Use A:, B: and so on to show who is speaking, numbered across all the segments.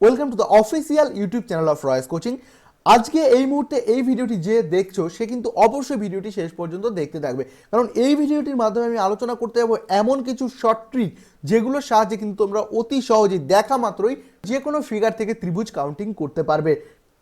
A: Welcome to the official YouTube channel of Roy's coaching আজকে এই মুহূর্তে এই ভিডিওটি যে দেখছ, সে কিন্তু অবশ্যই ভিডিওটি শেষ পর্যন্ত দেখতে থাকবে। কারণ এই ভিডিওটির মাধ্যমে আমি আলোচনা করতে যাব এমন কিছু শর্ট ট্রিক যেগুলোর সাহায্যে কিন্তু তোমরা অতি সহজেই দেখা মাত্রই যে কোনো ফিগার থেকে ত্রিভুজ কাউন্টিং করতে পারবে।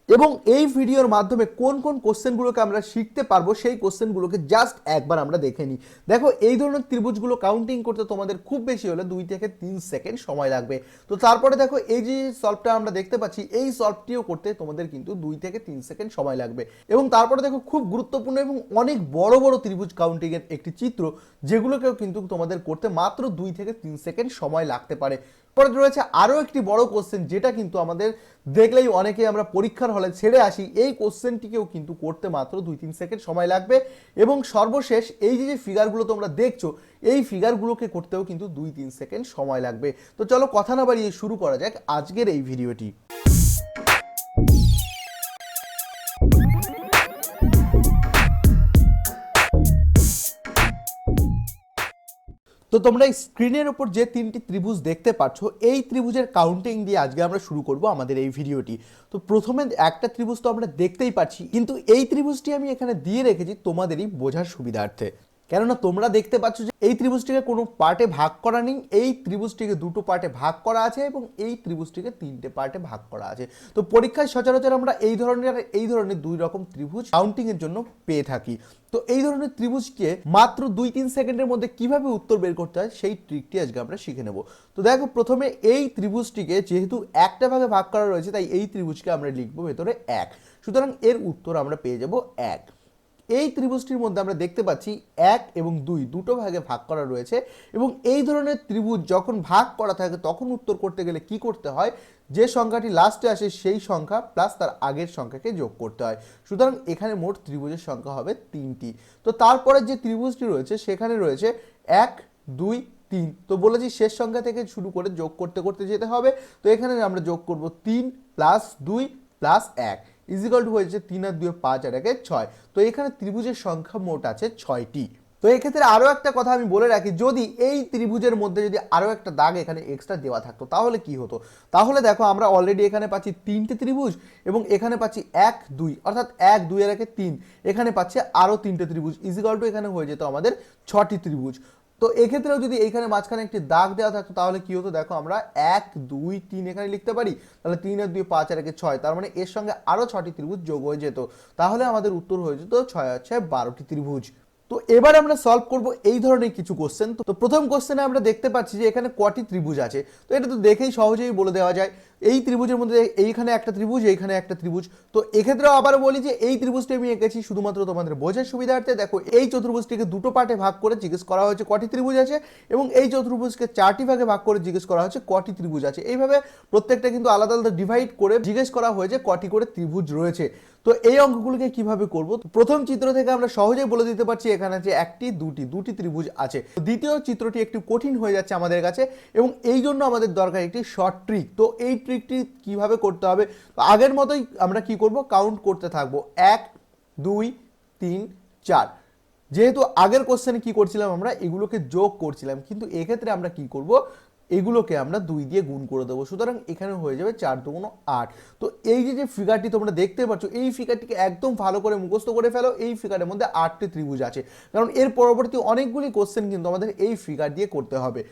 A: এবং এই ভিডিওর মাধ্যমে কোন কোন কোশ্চেনগুলোকে আমরা শিখতে পারব, সেই কোশ্চেনগুলোকে জাস্ট একবার আমরা দেখে নিই। দেখো, এই ধরনের ত্রিভুজগুলো কাউন্টিং করতে তোমাদের খুব বেশি হলে দুই থেকে তিন সেকেন্ড সময় লাগবে। তো তারপরে দেখো, এই যে সলভটা আমরা দেখতে পাচ্ছি, এই সলভটিও করতে তোমাদের কিন্তু দুই থেকে তিন সেকেন্ড সময় লাগবে। এবং তারপরে দেখো, খুব গুরুত্বপূর্ণ এবং অনেক বড় বড় ত্রিভুজ কাউন্টিংয়ের একটি চিত্র, যেগুলোকেও কিন্তু তোমাদের করতে মাত্র দুই থেকে তিন সেকেন্ড সময় লাগতে পারে। পরে রয়েছে আরও একটি বড় কোশ্চেন যেটা কিন্তু আমাদের দেখলেই অনেকে আমরা পরীক্ষার হলে ছেড়ে আসি। এই কোশ্চেনটিকেও কিন্তু করতে মাত্র দুই তিন সেকেন্ড সময় লাগবে এবং সর্বশেষ এই যে যে ফিগারগুলো তোমরা দেখছ, এই ফিগারগুলোকে করতেও কিন্তু দুই তিন সেকেন্ড সময় লাগবে। তো চলো কথা না বাড়িয়ে শুরু করা যাক আজকের এই ভিডিওটি তো তোমরা স্ক্রিনের উপর যে তিনটি ত্রিভুজ দেখতে পাচ্ছ, এই ত্রিভুজের কাউন্টিং দিয়ে আজকে আমরা শুরু করব আমাদের এই ভিডিওটি তো প্রথমে একটা ত্রিভুজ তো আমরা দেখতেই পাচ্ছি, কিন্তু এই ত্রিভুজটি আমি এখানে দিয়ে রেখেছি তোমাদেরই বোঝার সুবিধার্থে। কেননা তোমরা দেখতে পাচ্ছ যে এই ত্রিভুজটিকে কোনো পার্টে ভাগ করা নেই, এই ত্রিভুজটিকে দুটো পার্টে ভাগ করা আছে এবং এই ত্রিভুজটিকে তিনটে পার্টে ভাগ করা আছে। তো পরীক্ষায় সচরাচর আমরা এই ধরনের এই ধরনের দুই রকম ত্রিভুজ কাউন্টিং এর জন্য পেয়ে থাকি। তো এই ধরনের ত্রিভুজকে মাত্র দুই তিন সেকেন্ডের মধ্যে কীভাবে উত্তর বের করতে হয় সেই ট্রিকটি আজকে আমরা শিখে নেব। তো দেখো, প্রথমে এই ত্রিভুজটিকে যেহেতু একটা ভাগে ভাগ করা রয়েছে, তাই এই ত্রিভুজকে আমরা লিখব ভেতরে এক। সুতরাং এর উত্তর আমরা পেয়ে যাব এক। এই ত্রিভুজটির মধ্যে আমরা দেখতে পাচ্ছি এক এবং দুই, দুটো ভাগে ভাগ করা রয়েছে এবং এই ধরনের ত্রিভুজ যখন ভাগ করা থাকে তখন উত্তর করতে গেলে কি করতে হয়? যে সংখ্যাটি লাস্টে আসে সেই সংখ্যা প্লাস তার আগের সংখ্যাকে যোগ করতে হয়। সুতরাং এখানে মোট ত্রিভুজের সংখ্যা হবে তিনটি। তো তারপরে যে ত্রিভুজটি রয়েছে সেখানে রয়েছে এক, দুই, তিন। তো বলেছি শেষ সংখ্যা থেকে শুরু করে যোগ করতে করতে যেতে হবে। তো এখানে আমরা যোগ করব তিন প্লাস দুই প্লাস এক। ইজিকাল টু হয়েছে তিন আর দুই পাঁচ আর একে ছয়। তো এখানে ত্রিভুজের সংখ্যা মোট আছে ছয়টি। তো এক্ষেত্রে আরও একটা কথা আমি বলে রাখি, যদি এই ত্রিভুজের মধ্যে যদি আরও একটা দাগ এখানে এক্সট্রা দেওয়া থাকতো, তাহলে কি হতো? তাহলে দেখো আমরা অলরেডি এখানে পাচ্ছি তিনটে ত্রিভুজ এবং এখানে পাচ্ছি এক, দুই, অর্থাৎ এক, দুই আর একে তিন। এখানে পাচ্ছি আরও তিনটে ত্রিভুজ ইজিকাল টু এখানে হয়ে যেত আমাদের ছটি ত্রিভুজ। তো এক্ষেত্রেও যদি এইখানে মাঝখানে একটি দাগ দেওয়া থাকতো, তাহলে কি হতো? দেখো আমরা এক, দুই, তিন এখানে লিখতে পারি। তাহলে তিন আর দুই, পাঁচ আর একে ছয়। তার মানে এর সঙ্গে আরও ছটি ত্রিভুজ যোগ হয়ে যেত। তাহলে আমাদের উত্তর হয়ে যেত ছয় আছে বারোটি ত্রিভুজ। তো এবার আমরা সলভ করব এই ধরনের কিছু কোশ্চেন তো প্রথম কোশ্চেনে আমরা দেখতে পাচ্ছি যে এখানে কটি ত্রিভুজ আছে। তো এটা তো দেখেই সহজেই বলে দেওয়া যায়। এই ত্রিভুজের মধ্যে এইখানে একটা ত্রিভুজ, এইখানে একটা ত্রিভুজ। তো এক্ষেত্রেও আবার বলি যে এই ত্রিভুজটি আমি এঁকেছি শুধুমাত্র তোমাদের বোঝার সুবিধার্থে। দেখো, এই চতুর্ভুজটিকে দুটো পার্টে ভাগ করে জিজ্ঞেস করা হয়েছে কটি ত্রিভুজ আছে এবং এই চতুর্ভুজকে চারটি ভাগে ভাগ করে জিজ্ঞেস করা হয়েছে কটি ত্রিভুজ আছে। এইভাবে প্রত্যেকটা কিন্তু আলাদা আলাদা ডিভাইড করে জিজ্ঞেস করা হয়েছে কটি করে ত্রিভুজ রয়েছে। তো এই অঙ্কগুলোকে কীভাবে করব? প্রথম চিত্র থেকে আমরা সহজেই বলে দিতে পারছি এখানে যে একটি, দুটি দুটি ত্রিভুজ আছে। দ্বিতীয় চিত্রটি একটু কঠিন হয়ে যাচ্ছে আমাদের কাছে এবং এই জন্য আমাদের দরকার একটি শর্ট ট্রিক তো এই ট্রিকটি কীভাবে করতে হবে? তো আগের মতোই আমরা কি করব? কাউন্ট করতে থাকব। এক, দুই, তিন, চার। যেহেতু আগের কোশ্চেনে কি করছিলাম আমরা? এগুলোকে যোগ করছিলাম। কিন্তু এক্ষেত্রে আমরা কি করব? এগুলোকে আমরা দুই দিয়ে গুণ করে দেবো। সুতরাং এখানে হয়ে যাবে চার দুগুণ আট। তো এই যে যে ফিগারটি তোমরা দেখতে পাচ্ছ, এই ফিগারটিকে একদম ভালো করে মুখস্থ করে ফেলো। এই ফিগারের মধ্যে আটটি ত্রিভুজ আছে। কারণ এর পরবর্তী অনেকগুলি কোশ্চেন কিন্তু আমাদের এই ফিগার দিয়ে করতে হবে।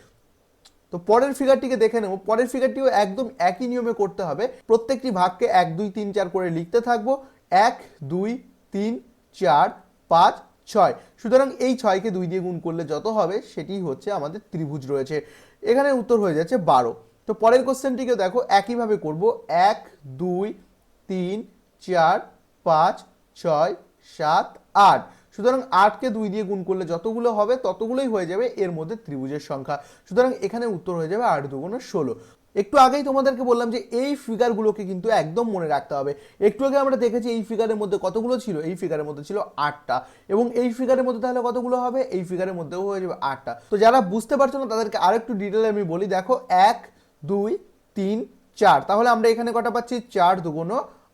A: তো পরের ফিগারটিকে দেখে নেব। পরের ফিগারটিও একদম একই নিয়মে করতে হবে। প্রত্যেকটি ভাগকে এক, দুই, তিন, চার করে লিখতে থাকব। এক, দুই, তিন, চার, পাঁচ, ছয়। সুতরাং এই ছয়কে দুই দিয়ে গুণ করলে যত হবে, সেটি হচ্ছে আমাদের ত্রিভুজ রয়েছে। এখানে উত্তর হয়ে যাচ্ছে বারো। তো পরের কোশ্চেনটিকে দেখো, একইভাবে করব। এক, দুই, তিন, চার, পাঁচ, ছয়, সাত, আট। সুতরাং আটকে দুই দিয়ে গুণ করলে যতগুলো হবে, ততগুলোই হয়ে যাবে এর মধ্যে ত্রিভুজের সংখ্যা। সুতরাং এখানে উত্তর হয়ে যাবে আট দুগুণ ষোলো। একটু আগেই তোমাদেরকে বললাম যে এই ফিগারগুলোকে কিন্তু একদম মনে রাখতে হবে। একটু আগে আমরা দেখেছি এই ফিগারের মধ্যে কতগুলো ছিল? এই ফিগারের মধ্যে ছিল আটটা। এবং এই ফিগারের মধ্যে তাহলে কতগুলো হবে? এই ফিগারের মধ্যেও হয়ে যাবে আটটা। তো যারা বুঝতে পারছ না, তাদেরকে আরেকটু ডিটেলে আমি বলি। দেখো, এক, দুই, তিন, চার। তাহলে আমরা এখানে কটা পাচ্ছি? চার দুগুণ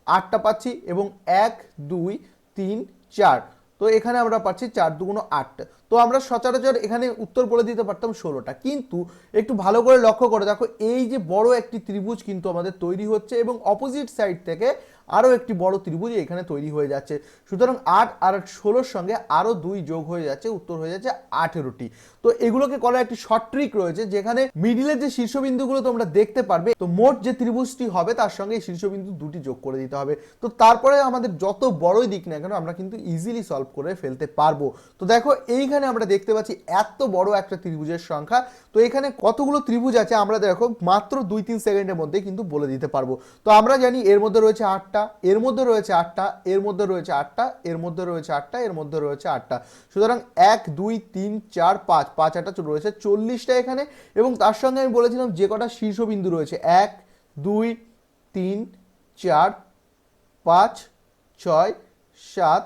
A: আটটা পাচ্ছি এবং এক, দুই, তিন, চার। তো এখানে আমরা পাচ্ছি চার দুগুণ আট। তো আমরা সচরাচর এখানে উত্তর বলে দিতে পারতাম ষোলোটা। কিন্তু একটু ভালো করে লক্ষ্য করে দেখো, এই যে বড় একটি ত্রিভুজ কিন্তু আমাদের তৈরি হচ্ছে এবং অপোজিট সাইড থেকে আরও একটি বড় ত্রিভুজ এখানে তৈরি হয়ে যাচ্ছে। সুতরাং আট আর ষোলোর সঙ্গে আরও দুই যোগ হয়ে যাচ্ছে, উত্তর হয়ে যাচ্ছে আঠেরোটি। তো এগুলোকে করার একটি শর্ট ট্রিক রয়েছে, যেখানে মিডিলের যে শীর্ষবিন্দুগুলো তোমরা দেখতে পারবে, তো মোট যে ত্রিভুজটি হবে তার সঙ্গে শীর্ষবিন্দু দুটি যোগ করে দিতে হবে। তো তারপরে আমাদের যত বড়ই দিক না কেন, আমরা কিন্তু ইজিলি সলভ করে ফেলতে পারব। তো দেখো, এইখানে আমরা দেখতে পাচ্ছি এত বড় একটা ত্রিভুজের সংখ্যা। তো এখানে কতগুলো ত্রিভুজ আছে, আমরা দেখো, মাত্র দুই তিন সেকেন্ডের মধ্যে কিন্তু বলে দিতে পারব। তো আমরা জানি এর মধ্যে রয়েছে আটটা এর মধ্যে রয়েছে আটটা, এর মধ্যে রয়েছে আটটা, এর মধ্যে রয়েছে আটটা, এর মধ্যে রয়েছে আটটা। সুতরাং এক, দুই, তিন, চার, পাঁচ পাঁচ আটটা রয়েছে চল্লিশটা এখানে। এবং তার সঙ্গে আমি বলেছিলাম যে কটা শীর্ষবিন্দু রয়েছে, এক, দুই, তিন, চার, পাঁচ, ছয়, সাত,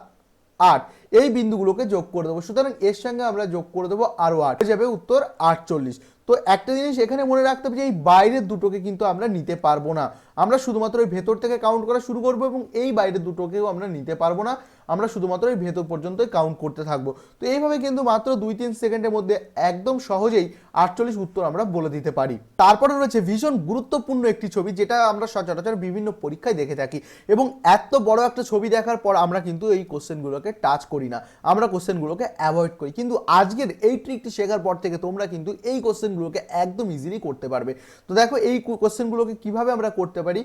A: আট। এই বিন্দুগুলোকে যোগ করে দেবো। সুতরাং এর সঙ্গে আমরা যোগ করে দেবো আরও আট। হয়ে যাবে উত্তর আটচল্লিশ। তো একটা জিনিস এখানে মনে রাখতে হবে যে এই বাইরের দুটোকে কিন্তু আমরা নিতে পারব না। আমরা শুধুমাত্র ওই ভেতর থেকে কাউন্ট করা শুরু করব এবং এই বাইরে দুটোকেও আমরা নিতে পারব না। আমরা শুধুমাত্র এই ভেতর পর্যন্তই কাউন্ট করতে থাকব। তো এইভাবে কিন্তু মাত্র দুই তিন সেকেন্ডের মধ্যে একদম সহজেই আটচল্লিশ উত্তর আমরা বলে দিতে পারি। তারপরে রয়েছে ভীষণ গুরুত্বপূর্ণ একটি ছবি, যেটা আমরা সচরাচর বিভিন্ন পরীক্ষায় দেখে থাকি এবং এত বড় একটা ছবি দেখার পর আমরা কিন্তু এই কোশ্চেনগুলোকে টাচ করি না। আমরা কোশ্চেনগুলোকে অ্যাভয়েড করি। কিন্তু আজকের এই ট্রিকটি শেখার পর থেকে তোমরা কিন্তু এই কোশ্চেনগুলোকে একদম ইজিলি করতে পারবে। তো দেখো এই কোশ্চেনগুলোকে কীভাবে আমরা করতে পারি।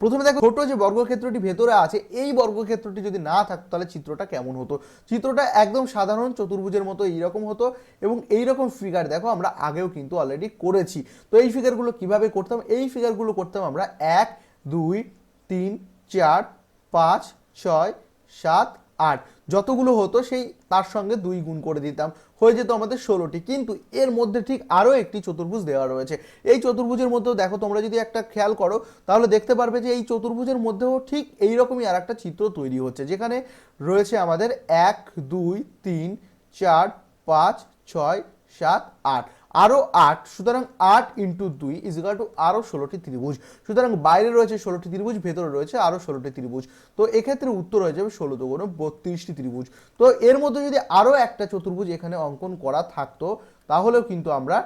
A: প্রথমে দেখো, ছোট যে বর্গক্ষেত্রটি ভেতরে আছে, এই বর্গক্ষেত্রটি যদি না থাকতো, তাহলে চিত্রটা কেমন হতো? চিত্রটা একদম সাধারণ চতুর্ভুজের মতো এইরকম হতো এবং এই রকম ফিগার দেখো আমরা আগেও কিন্তু অলরেডি করেছি। তো এই ফিগারগুলো কীভাবে করতাম? এই ফিগারগুলো করতাম আমরা এক, দুই, তিন, চার, পাঁচ, ছয়, সাত আট। যতগুলো হতো সেই তার সঙ্গে দুই গুণ করে দিতাম। হয়ে যেত আমাদের ষোলোটি। কিন্তু এর মধ্যে ঠিক আরও একটি চতুর্ভুজ দেওয়া রয়েছে। এই চতুর্ভুজের মধ্যেও দেখো তোমরা যদি একটা খেয়াল করো, তাহলে দেখতে পারবে যে এই চতুর্ভুজের মধ্যেও ঠিক এই রকমই আর একটা চিত্র তৈরি হচ্ছে। যেখানে রয়েছে আমাদের এক, দুই, তিন, চার, পাঁচ, ছয়, সাত, আট। আরও আট, সুতরাং আট ইন্টু দুই ইজিকাল টু আরও ষোলোটি ত্রিভুজ। সুতরাং বাইরে রয়েছে ষোলোটি ত্রিভুজ, ভেতরে রয়েছে আরও ষোলোটি ত্রিভুজ। তো এক্ষেত্রে উত্তর হয়ে যাবে ষোলো দুগুণ বত্রিশটি ত্রিভুজ। তো এর মধ্যে যদি আরও একটা চতুর্ভুজ এখানে অঙ্কন করা থাকতো, তাহলেও কিন্তু আমরা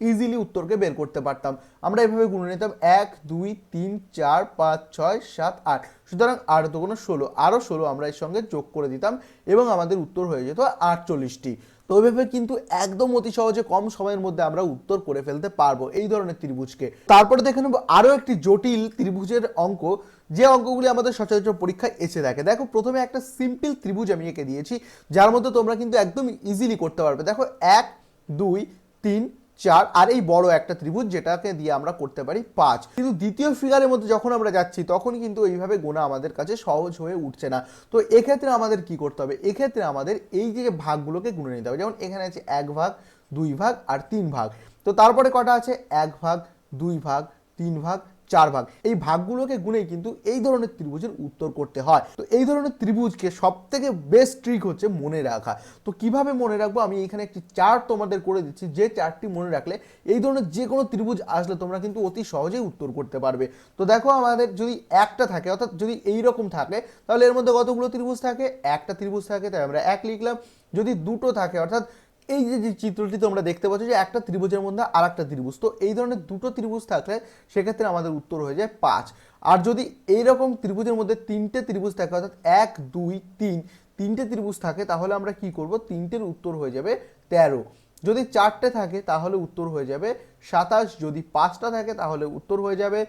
A: ইজিলি উত্তরকে বের করতে পারতাম। আমরা এভাবে গুনে নিতাম এক, দুই, তিন, চার, পাঁচ, ছয়, সাত, আট। সুতরাং আট দুগুণ ষোলো, আরও ষোলো আমরা এর সঙ্গে যোগ করে দিতাম এবং আমাদের উত্তর হয়ে যেত আটচল্লিশটি। তো ওইভাবে কিন্তু একদম অতি সহজে কম সময়ের মধ্যে আমরা উত্তর করে ফেলতে পারব এই ধরনের ত্রিভুজকে। তারপরে দেখে নেব আরও একটি জটিল ত্রিভুজের অঙ্ক। যে অঙ্কগুলি আমাদের সচরাচর পরীক্ষায় এসে থাকে দেখো, প্রথমে একটা সিম্পল ত্রিভুজ আমি এঁকে দিয়েছি, যার মধ্যে তোমরা কিন্তু একদম ইজিলি করতে পারবে। দেখো, এক, দুই, তিন চার আর এই বড় একটা ত্রিভুজ যেটাকে দিয়ে আমরা করতে পারি পাঁচ। কিন্তু দ্বিতীয় ফিগারের মধ্যে যখন আমরা যাচ্ছি, তখন কিন্তু এইভাবে গোনা আমাদের কাছে সহজ হয়ে উঠছে না। তো এক্ষেত্রে আমাদের কি করতে হবে? এক্ষেত্রে আমাদের এই যে ভাগগুলোকে গুনে নিতে হবে, যেমন এখানে আছে এক ভাগ, দুই ভাগ আর তিন ভাগ। তো তারপরে কটা আছে? এক ভাগ, দুই ভাগ, তিন ভাগ চার ভাগ। এই ভাগগুলোকে গুনেই কিন্তু এই ধরনের ত্রিভুজের উত্তর করতে হয়। তো এই ধরনের ত্রিভুজকে সব থেকে বেস্ট ট্রিক হচ্ছে মনে রাখা। তো কীভাবে মনে রাখব? আমি এখানে একটি চার্ট তোমাদের করে দিচ্ছি। যে চার্টটি মনে রাখলে এই ধরনের যে কোনো ত্রিভুজ আসলে তোমরা কিন্তু অতি সহজেই উত্তর করতে পারবে। তো দেখো আমাদের যদি একটা থাকে, অর্থাৎ যদি এই রকম থাকে, তাহলে এর মধ্যে কতগুলো ত্রিভুজ থাকে? একটা ত্রিভুজ থাকে, তাই আমরা এক লিখলাম। যদি দুটো থাকে, অর্থাৎ এই যে যে চিত্রটি তোমরা দেখতে পাচ্ছ যে একটা ত্রিভুজের মধ্যে আর একটা ত্রিভুজ। তো এই ধরনের দুটো ত্রিভুজ থাকলে সেক্ষেত্রে আমাদের উত্তর হয়ে যায় পাঁচ। আর যদি এই রকম ত্রিভুজের মধ্যে তিনটে ত্রিভুজ থাকে, অর্থাৎ এক, দুই, তিন, তিনটে ত্রিভুজ থাকে, তাহলে আমরা কি করব? তিনটের উত্তর হয়ে যাবে তেরো। যদি চারটে থাকে, তাহলে উত্তর হয়ে যাবে সাতাশ। যদি পাঁচটা থাকে, তাহলে উত্তর হয়ে যাবে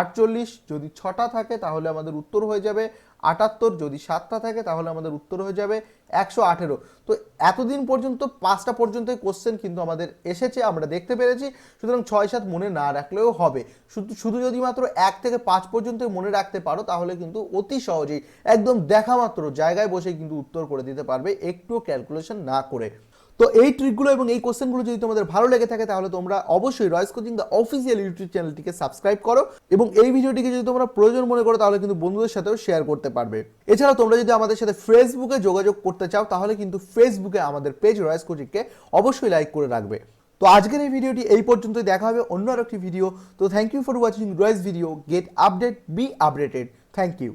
A: আটচল্লিশ। যদি ছটা থাকে, তাহলে আমাদের উত্তর হয়ে যাবে আটাত্তর যদি সাতটা থাকে তাহলে আমাদের উত্তর হয়ে যাবে একশো আঠেরো। তো এতদিন পর্যন্ত, পাঁচটা পর্যন্তই কোশ্চেন কিন্তু আমাদের এসেছে, আমরা দেখতে পেরেছি। সুতরাং ছয় সাত মনে না রাখলেও হবে। শুধু শুধু যদি মাত্র এক থেকে পাঁচ পর্যন্ত মনে রাখতে পারো, তাহলে কিন্তু অতি সহজেই একদম দেখা মাত্র জায়গায় বসে কিন্তু উত্তর করে দিতে পারবে, একটুও ক্যালকুলেশন না করে। তো এই ট্রিকগুলো এবং এই কোশ্চেনগুলো যদি তোমাদের ভালো লেগে থাকে, তাহলে তোমরা অবশ্যই Roy's coaching the official YouTube চ্যানেলটিকে সাবস্ক্রাইব করো এবং এই ভিডিওটিকে যদি তোমরা প্রয়োজন মনে করো, তাহলে কিন্তু বন্ধুদের সাথেও শেয়ার করতে পারবে। এছাড়া তোমরা যদি আমাদের সাথে ফেসবুকে যোগাযোগ করতে চাও, তাহলে কিন্তু ফেসবুকে আমাদের পেজ রয়েস কোচিংকে অবশ্যই লাইক করে রাখবে। তো আজকের এই ভিডিওটি এই পর্যন্তই, দেখা হবে অন্য আরেকটি ভিডিও তো thank you for watching Roy's video get update be updated thank you